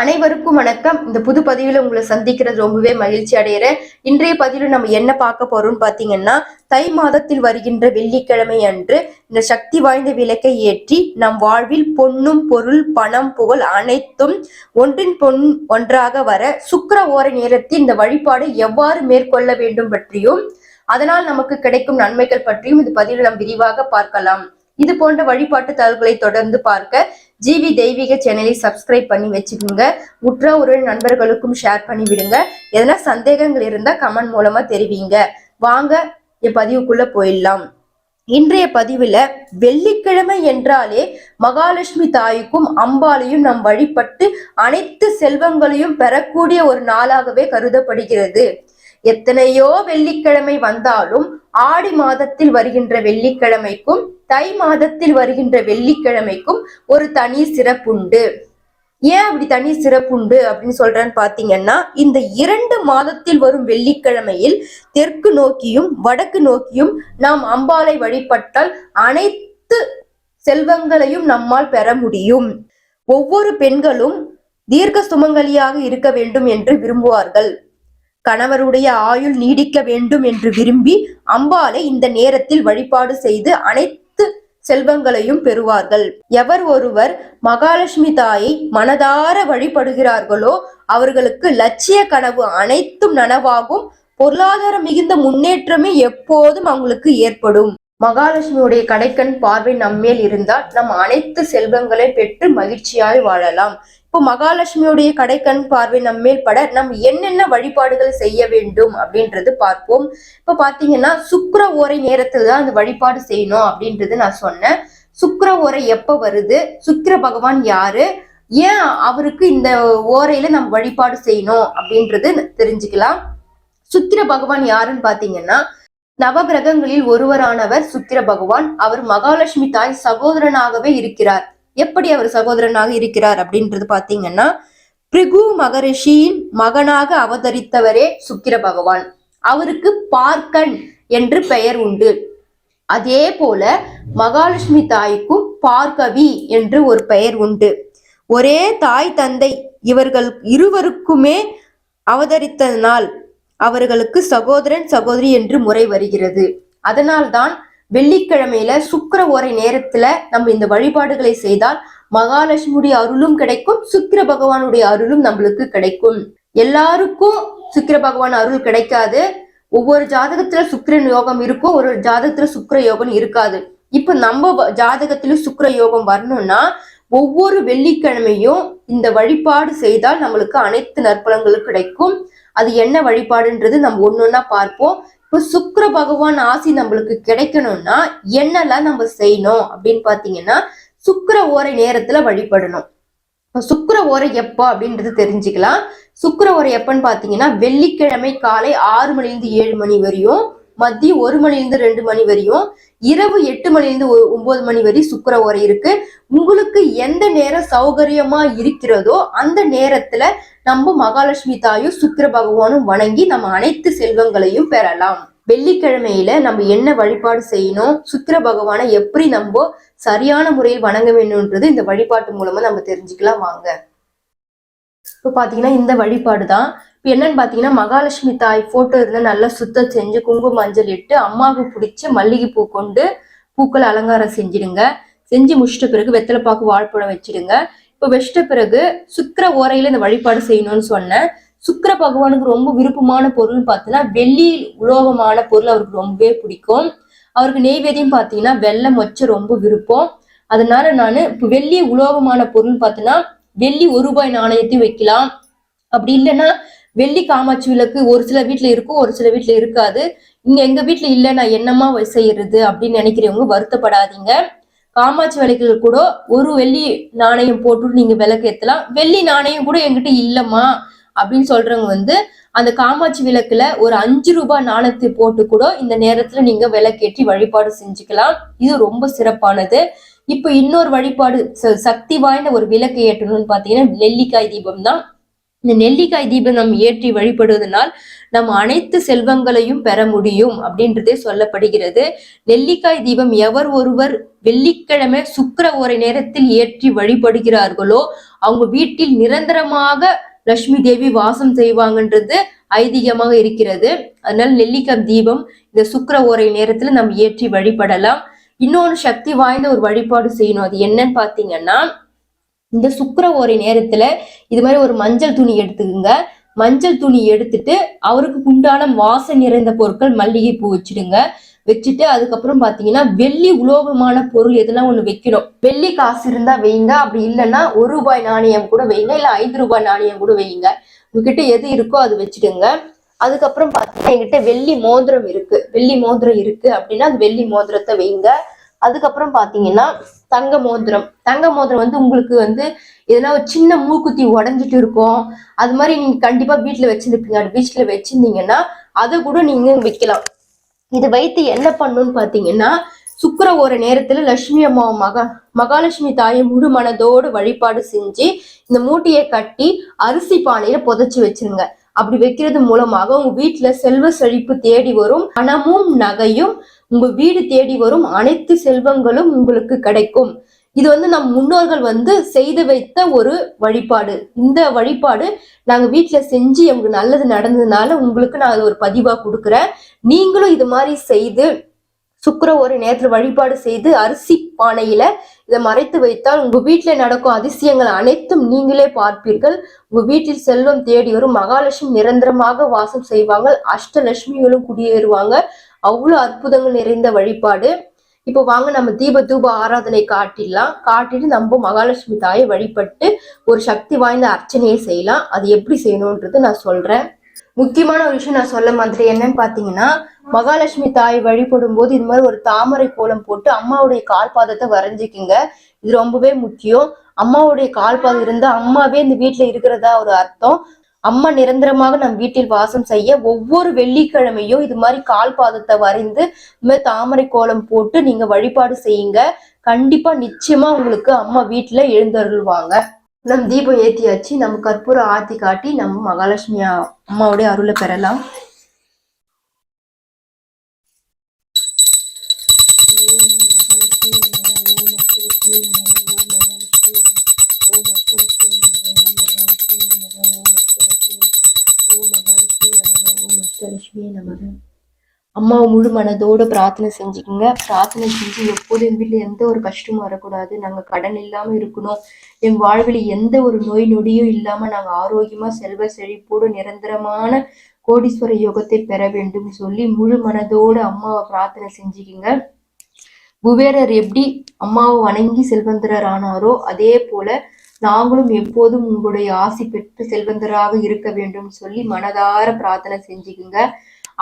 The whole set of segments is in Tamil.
அனைவருக்கும் வணக்கம். இந்த புது பதிவில் உங்களை சந்திக்கிறது ரொம்பவே மகிழ்ச்சி அடைகிறேன். இன்றைய பதிவில் நம்ம என்ன பார்க்க போறோம்னு பாத்தீங்கன்னா தை மாதத்தில் வருகின்ற வெள்ளிக்கிழமை அன்று இந்த சக்தி வாய்ந்த விளக்கை ஏற்றி நம் வாழ்வில் பொன்னும் பொருள் பணம் புகழ் அனைத்தும் ஒன்றின் பொன் ஒன்றாக வர சுக்கர ஓர நேரத்தில் இந்த வழிபாடு எவ்வாறு மேற்கொள்ள வேண்டும் பற்றியும் அதனால் நமக்கு கிடைக்கும் நன்மைகள் பற்றியும் இந்த பதிவில் நாம் விரிவாக பார்க்கலாம். இது போன்ற வழிபாட்டு தகவல்களை தொடர்ந்து பார்க்க ஜிவி தெய்வீக சேனலை சப்ஸ்கிரைப் பண்ணி வச்சுக்கோங்க. உற்ற ஒரு நண்பர்களுக்கும் ஷேர் பண்ணி விடுங்க. எதனா சந்தேகங்கள் இருந்தா கமெண்ட் மூலமா தெரிவிங்க. வாங்க என் பதிவுக்குள்ள போயிடலாம். இன்றைய பதிவுல வெள்ளிக்கிழமை என்றாலே மகாலட்சுமி தாய்க்கும் அம்பாளையும் நம் வழிபட்டு அனைத்து செல்வங்களையும் பெறக்கூடிய ஒரு நாளாகவே கருதப்படுகிறது. எத்தனையோ வெள்ளிக்கிழமை வந்தாலும் ஆடி மாதத்தில் வருகின்ற வெள்ளிக்கிழமைக்கும் தை மாதத்தில் வருகின்ற வெள்ளிக்கிழமைக்கும் ஒரு தனி சிறப்புண்டு. ஏன் அப்படி தனி சிறப்புண்டு அப்படின்னு சொல்றேன்னு பாத்தீங்கன்னா இந்த இரண்டு மாதத்தில் வரும் வெள்ளிக்கிழமையில் தெற்கு நோக்கியும் வடக்கு நோக்கியும் நாம் அம்பாளை வழிபட்டால் அனைத்து செல்வங்களையும் நம்மால் பெற முடியும். ஒவ்வொரு பெண்களும் தீர்க்க சுமங்கலியாக இருக்க வேண்டும் என்று விரும்புவார்கள். கணவருடைய ஆயுள் நீடிக்க வேண்டும் என்று விரும்பி அம்பாளை இந்த நேரத்தில் வழிபாடு செய்து அனைத்து செல்வங்களையும் பெறுவார்கள். எவர் ஒருவர் மகாலட்சுமி தாயை மனதார வழிபடுகிறார்களோ அவர்களுக்கு லட்சிய கனவு அனைத்தும் நனவாகும். பொருளாதார மிகுந்த முன்னேற்றமே எப்போதும் அவங்களுக்கு ஏற்படும். மகாலட்சுமியுடைய கடைக்கண் பார்வை நம்மேல் இருந்தால் நம் அனைத்து செல்வங்களை பெற்று மகிழ்ச்சியாய் வாழலாம். இப்போ மகாலட்சுமியுடைய கடைக்கண் பார்வை நம்மேல் பட நம் என்னென்ன வழிபாடுகள் செய்ய வேண்டும் அப்படின்றது பார்ப்போம். இப்போ பார்த்தீங்கன்னா சுக்கர ஓரை நேரத்தில் தான் அந்த வழிபாடு செய்யணும் அப்படின்றது நான் சொன்னேன். சுக்கர ஓரை எப்போ வருது? சுக்கிர பகவான் யாரு? ஏன் அவருக்கு இந்த ஓரையில நம்ம வழிபாடு செய்யணும் அப்படின்றது தெரிஞ்சுக்கலாம். சுக்கிர பகவான் யாருன்னு பாத்தீங்கன்னா நவகிரகங்களில் ஒருவரானவர் சுக்கிர பகவான். அவர் மகாலட்சுமி தாய் சகோதரனாகவே இருக்கிறார். எப்படி அவர் சகோதரனாக இருக்கிறார் அப்படின்றது பாத்தீங்கன்னா பிரிகு மகரிஷியின் மகனாக அவதரித்தவரே சுக்கிர பகவான். அவருக்கு பார்க்கன் என்று பெயர் உண்டு. அதே போல மகாலட்சுமி தாய்க்கும் பார்கவி என்று ஒரு பெயர் உண்டு. ஒரே தாய் தந்தை இவர்கள் இருவருக்குமே அவதரித்ததனால் அவர்களுக்கு சகோதரன் சகோதரி என்று முறை வருகிறது. அதனால்தான் வெள்ளிக்கிழமையில சுக்கர ஓரை நேரத்துல நம்ம இந்த வழிபாடுகளை செய்தால் மகாலட்சுமியுடைய அருளும் கிடைக்கும் சுக்கிர பகவானுடைய அருளும் நம்மளுக்கு கிடைக்கும். எல்லாருக்கும் சுக்கிர பகவான் அருள் கிடைக்காது. ஒவ்வொரு ஜாதகத்துல சுக்கிரன் யோகம் இருக்கும் ஒரு ஜாதகத்துல சுக்கிர யோகம் இருக்காது. இப்ப நம்ம ஜாதகத்திலும் சுக்கிர யோகம் வரணும்னா ஒவ்வொரு வெள்ளிக்கிழமையும் இந்த வழிபாடு செய்தால் நம்மளுக்கு அனைத்து நற்பலங்களும் கிடைக்கும். அது என்ன வழிபாடுன்றது நம்ம ஒன்னொன்னா பார்ப்போம். இப்போ சுக்கர பகவான் ஆசி நம்மளுக்கு கிடைக்கணும்னா என்னெல்லாம் நம்ம செய்யணும் அப்படின்னு பாத்தீங்கன்னா சுக்கர ஓரை நேரத்துல வழிபடணும். சுக்கர ஓரை எப்போ அப்படின்றது தெரிஞ்சுக்கலாம். சுக்கர ஓரை எப்பன்னு பாத்தீங்கன்னா வெள்ளிக்கிழமை காலை ஆறு மணிலிருந்து ஏழு மணி வரையும் மதியம் ஒரு மணிலிருந்து ரெண்டு மணி வரையும் இரவு எட்டு மணிலிருந்து ஒன்பது மணி வரை சுக்கர ஓரை இருக்கு. உங்களுக்கு எந்த நேரம் சௌகரியமா இருக்கிறதோ அந்த நேரத்துல நம்ம மகாலட்சுமி தாயும் சுக்கிர பகவானும் வணங்கி நம்ம அனைத்து செல்வங்களையும் பெறலாம். வெள்ளிக்கிழமையில நம்ம என்ன வழிபாடு செய்யணும் சுக்கர பகவானை எப்படி நம்ம சரியான முறையில் வணங்க வேணும்ன்றது இந்த வழிபாட்டு மூலமா நம்ம தெரிஞ்சுக்கலாம் வாங்க. இப்போ பாத்தீங்கன்னா இந்த வழிபாடு தான் இப்போ என்னன்னு பாத்தீங்கன்னா மகாலட்சுமி தாய் போட்டோ இருந்தால் நல்லா சுத்தம் செஞ்சு குங்கும மஞ்சள் இட்டு அம்மாவுக்கு பிடிச்ச மல்லிகைப்பூ கொண்டு பூக்களை அலங்காரம் செஞ்சிடுங்க. செஞ்சு முடிச்சிட்ட பிறகு வெத்தலைப்பாக்கு வாழ்ப்பழம் வச்சிடுங்க. இப்போ வச்சிட்ட பிறகு சுக்கர ஓரையில இந்த வழிபாடு செய்யணும்னு சொன்னேன். சுக்கர பகவானுக்கு ரொம்ப விருப்பமான பொருள்னு பார்த்தீங்கன்னா வெள்ளி உலோகமான பொருள் அவருக்கு ரொம்பவே பிடிக்கும். அவருக்கு நெய்வேதியம் பார்த்தீங்கன்னா வெள்ளை மொச்சை ரொம்ப விருப்பம். அதனால நான் இப்போ வெள்ளி உலோகமான பொருள் பார்த்தீங்கன்னா வெள்ளி ஒரு ரூபாய் நாணயத்தையும் வைக்கலாம். அப்படி இல்லைன்னா வெள்ளி காமாட்சி விளக்கு ஒரு சில வீட்டுல இருக்கும் ஒரு சில வீட்டுல இருக்காது. இங்க எங்க வீட்டுல இல்ல நான் என்னமா செய்யறது அப்படின்னு நினைக்கிறவங்க வருத்தப்படாதீங்க. காமாட்சி விளக்குகள் கூட ஒரு வெள்ளி நாணயம் போட்டு நீங்க விளக்கு ஏத்தலாம். வெள்ளி நாணயம் கூட எங்கிட்ட இல்லம்மா அப்படின்னு சொல்றவங்க வந்து அந்த காமாட்சி விளக்குல ஒரு அஞ்சு ரூபாய் நாணயத்தை போட்டு கூட இந்த நேரத்துல நீங்க விளக்கேற்றி வழிபாடு செஞ்சுக்கலாம். இது ரொம்ப சிறப்பானது. இப்ப இன்னொரு வழிபாடு சக்தி வாய்ந்த ஒரு விளக்கு ஏற்றணும்னு பாத்தீங்கன்னா நெல்லிக்காய் தீபம் தான் இந்த நெல்லிக்காய் தீபம் நாம் ஏற்றி வழிபடுவதனால் நம் அனைத்து செல்வங்களையும் பெற முடியும் அப்படின்றதே சொல்லப்படுகிறது. நெல்லிக்காய் தீபம் எவர் ஒருவர் வெள்ளிக்கிழமை சுக்கர ஒரு நேரத்தில் ஏற்றி வழிபடுகிறார்களோ அவங்க வீட்டில் நிரந்தரமாக லட்சுமி தேவி வாசம் செய்வாங்கன்றது ஐதீகமாக இருக்கிறது. அதனால நெல்லிக்காய் தீபம் இந்த சுக்கர ஓரை நேரத்துல நம்ம ஏற்றி வழிபடலாம். இன்னொன்று சக்தி வாய்ந்த ஒரு வழிபாடு செய்யணும். அது என்னன்னு பாத்தீங்கன்னா இந்த சுக்கர ஓரை நேரத்துல இது மாதிரி ஒரு மஞ்சள் துணி எடுத்துக்கோங்க. மஞ்சள் துணி எடுத்துட்டு அவருக்கு உண்டான வாசம் நிறைந்த பொருட்கள் மல்லிகை பூ வச்சிடுங்க. வச்சுட்டு அதுக்கப்புறம் பாத்தீங்கன்னா வெள்ளி உலோகமான பொருள் எதுனா ஒண்ணு வைக்கணும். வெள்ளி காசு இருந்தா வைங்க. அப்படி இல்லைன்னா ஒரு ரூபாய் நாணயம் கூட வைங்க. இல்ல ஐந்து ரூபாய் நாணயம் கூட வைங்க. உங்ககிட்ட எது இருக்கோ அது வச்சுடுங்க. அதுக்கப்புறம் பாத்தீங்கன்னா என்கிட்ட வெள்ளி மோதிரம் இருக்கு. வெள்ளி மோதிரம் இருக்கு அப்படின்னா அது வெள்ளி மோதிரத்தை வைங்க. அதுக்கப்புறம் பாத்தீங்கன்னா தங்க மோதிரம். தங்க மோதிரம் வந்து உங்களுக்கு வந்து எதனா ஒரு சின்ன மூக்குத்தி உடஞ்சிட்டு இருக்கும். அது மாதிரி நீங்க கண்டிப்பா வீட்டுல வச்சிருப்பீங்க. அது வீட்டுல வச்சிருந்தீங்கன்னா அதை கூட நீங்க வைக்கலாம். இது வைத்து என்ன பண்ணணும்னு பாத்தீங்கன்னா சுக்கிர ஒரு நேரத்துல லட்சுமி அம்மா மகா மகாலட்சுமி தாயை முழு மனதோடு வழிபாடு செஞ்சு இந்த மூட்டையை கட்டி அரிசி பானையில புதைச்சு வச்சிருங்க. அப்படி வைக்கிறது மூலமாக உங்க வீட்டுல செல்வ செழிப்பு தேடி வரும். பணமும் நகையும் உங்க வீடு தேடி வரும் அனைத்து செல்வங்களும் உங்களுக்கு கிடைக்கும். இது வந்து நம் முன்னோர்கள் வந்து செய்து வைத்த ஒரு வழிபாடு. இந்த வழிபாடு நாங்க வீட்டுல செஞ்சு எங்களுக்கு நல்லது நடந்ததுனால உங்களுக்கு நான் அது ஒரு பதிவா கொடுக்குறேன். நீங்களும் இது மாதிரி செய்து சுக்கிர ஒரு நேரத்துல வழிபாடு செய்து அரிசி பானையில இதை மறைத்து வைத்தால் உங்க வீட்டுல நடக்கும் அதிசயங்கள் அனைத்தும் நீங்களே பார்ப்பீர்கள். உங்க வீட்டில் செல்வம் தேடி வரும் மகாலட்சுமி நிரந்தரமாக வாசம் செய்வாங்க அஷ்டலட்சுமிகளும் குடியேறுவாங்க. அவ்வளோ அற்புதங்கள் நிறைந்த வழிபாடு. இப்போ வாங்க நம்ம தீப தூப ஆராதனை காட்டிடலாம். காட்டிட்டு நம்ம மகாலட்சுமி தாயை வழிபட்டு ஒரு சக்தி வாய்ந்த அர்ச்சனையை செய்யலாம். அது எப்படி செய்யணுன்றது நான் சொல்றேன். முக்கியமான ஒரு விஷயம் நான் சொல்ல மாதிரி என்னன்னு பாத்தீங்கன்னா மகாலட்சுமி தாய் வழிபடும் போது இது மாதிரி ஒரு தாமரை கோலம் போட்டு அம்மாவுடைய கால் பாதத்தை இது ரொம்பவே முக்கியம். அம்மாவுடைய கால் பாதம் இருந்தா அம்மாவே இந்த வீட்டுல இருக்கிறதா ஒரு அர்த்தம். அம்மா நிரந்தரமாக நம் வீட்டில் வாசம் செய்ய ஒவ்வொரு வெள்ளிக்கிழமையும் இது மாதிரி கால் பாதத்தை வரைந்து தாமரை கோலம் போட்டு நீங்க வழிபாடு செய்யுங்க. கண்டிப்பா நிச்சயமா உங்களுக்கு அம்மா வீட்டுல எழுந்தருள்வாங்க. நம் தீபம் ஏத்தியாச்சு நம்ம கற்பூரம் ஆத்தி காட்டி நம்ம மகாலட்சுமி அம்மாவுடைய அருளை பெறலாம். அம்மாவை முழு மனதோட பிரார்த்தனை செஞ்சுக்கோங்க. பிரார்த்தனை செஞ்சு எப்போதும் எங்க வீட்டில் எந்த ஒரு கஷ்டமும் வரக்கூடாது. நாங்க கடன் இல்லாமல் இருக்கணும். என் வாழ்வில் எந்த ஒரு நோய் நொடியும் இல்லாம நாங்க ஆரோக்கியமா செல்வ செழிப்போடு நிரந்தரமான கோடீஸ்வர யோகத்தை பெற வேண்டும் சொல்லி முழு மனதோட அம்மாவை பிரார்த்தனை செஞ்சுக்கிங்க. குபேரர் எப்படி அம்மாவை வணங்கி செல்வந்தரர் ஆனாரோ அதே போல நாங்களும் எப்போதும் உங்களுடைய ஆசி பெற்று செல்வந்தராக இருக்க வேண்டும் சொல்லி மனதார பிரார்த்தனை செஞ்சுக்குங்க.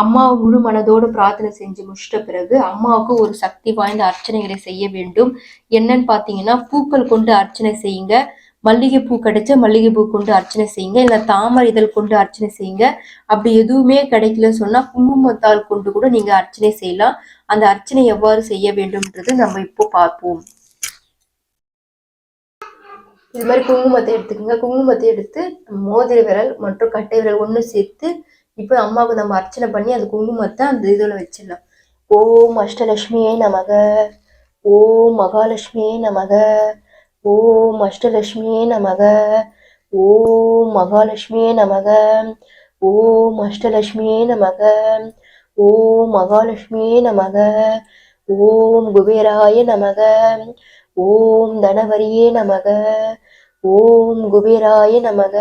அம்மாவை முழு மனதோடு பிரார்த்தனை செஞ்சு முடிச்சிட்ட பிறகு அம்மாவுக்கு ஒரு சக்தி வாய்ந்த அர்ச்சனைகளை செய்ய வேண்டும். என்னன்னு பார்த்தீங்கன்னா பூக்கள் கொண்டு அர்ச்சனை செய்யுங்க. மல்லிகை பூ கிடைச்ச மல்லிகை பூ கொண்டு அர்ச்சனை செய்யுங்க. இல்லை தாமரை இதழ் கொண்டு அர்ச்சனை செய்யுங்க. அப்படி எதுவுமே கிடைக்கல சொன்னா குங்குமத்தால் கொண்டு கூட நீங்க அர்ச்சனை செய்யலாம். அந்த அர்ச்சனை எவ்வாறு செய்ய வேண்டும்ன்றது நம்ம இப்போ பார்ப்போம். இது மாதிரி குங்குமத்தை எடுத்துக்கோங்க. குங்குமத்தை எடுத்து மோதிர விரல் மற்றும் கட்டை விரல் ஒன்று சேர்த்து இப்போ அம்மாவுக்கு நம்ம அர்ச்சனை பண்ணி அந்த குங்குமத்தை அந்த இதில் வச்சிடலாம். ஓம் அஷ்டலட்சுமியே நமக. ஓம் மகாலட்சுமியே நமக. ஓம் அஷ்டலட்சுமியே நமக. ஓம் மகாலட்சுமியே நமக. ஓம் அஷ்டலட்சுமியே நமக. ஓம் மகாலட்சுமியே நமக. ஓம் குபேராய நமக. ஓம் தனவரியே நமக. ஓம் குபேராய நமக.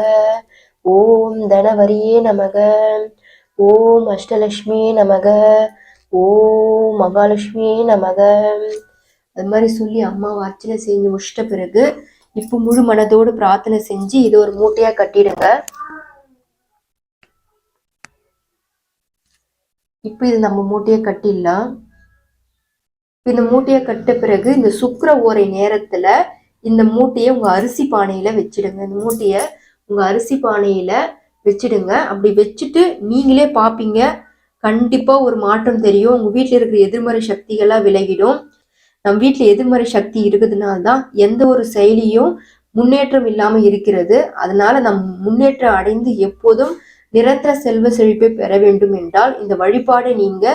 ஓம் தனவரியே நமக. ஓம் அஷ்டலட்சுமியே நமக. ஓம் மகாலட்சுமியே நமக. அது மாதிரி சொல்லி அம்மாவை அர்ச்சனை செஞ்சு முடிச்சிட்ட பிறகு இப்போ முழு மனதோடு பிரார்த்தனை செஞ்சு இது ஒரு மூட்டையா கட்டிடுங்க. இப்போ இது நம்ம மூட்டையை கட்டிடலாம். இந்த மூட்டையை கட்ட பிறகு இந்த சுக்கர ஓரை நேரத்துல இந்த மூட்டையை உங்க அரிசி பானையில வச்சிடுங்க. இந்த மூட்டையை உங்க அரிசி பானையில வச்சிடுங்க. அப்படி வச்சுட்டு நீங்களே பாப்பீங்க. கண்டிப்பா ஒரு மாற்றம் தெரியும். உங்க வீட்ல இருக்கிற எதிர்மறை சக்திகள்லாம் விலகிடும். நம் வீட்டில் எதிர்மறை சக்தி இருக்கிறதுனால தான் எந்த ஒரு செயலியும் முன்னேற்றம் இல்லாம இருக்கிறது. அதனால நம் முன்னேற்றம் அடைந்து எப்போதும் நிரந்தர செல்வ செழிப்பை பெற வேண்டும் என்றால் இந்த வழிபாடை நீங்க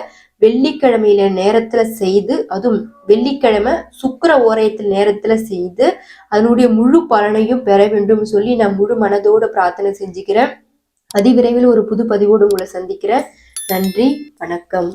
வெள்ளிக்கிழமையில நேரத்துல செய்து அதுவும் வெள்ளிக்கிழமை சுக்கர ஓரயத்தில் நேரத்துல செய்து அதனுடைய முழு பலனையும் பெற வேண்டும் சொல்லி நான் முழு மனதோட பிரார்த்தனை செஞ்சுக்கிறேன். அதிவிரைவில் ஒரு புது பதிவோடு உங்களை சந்திக்கிறேன். நன்றி வணக்கம்.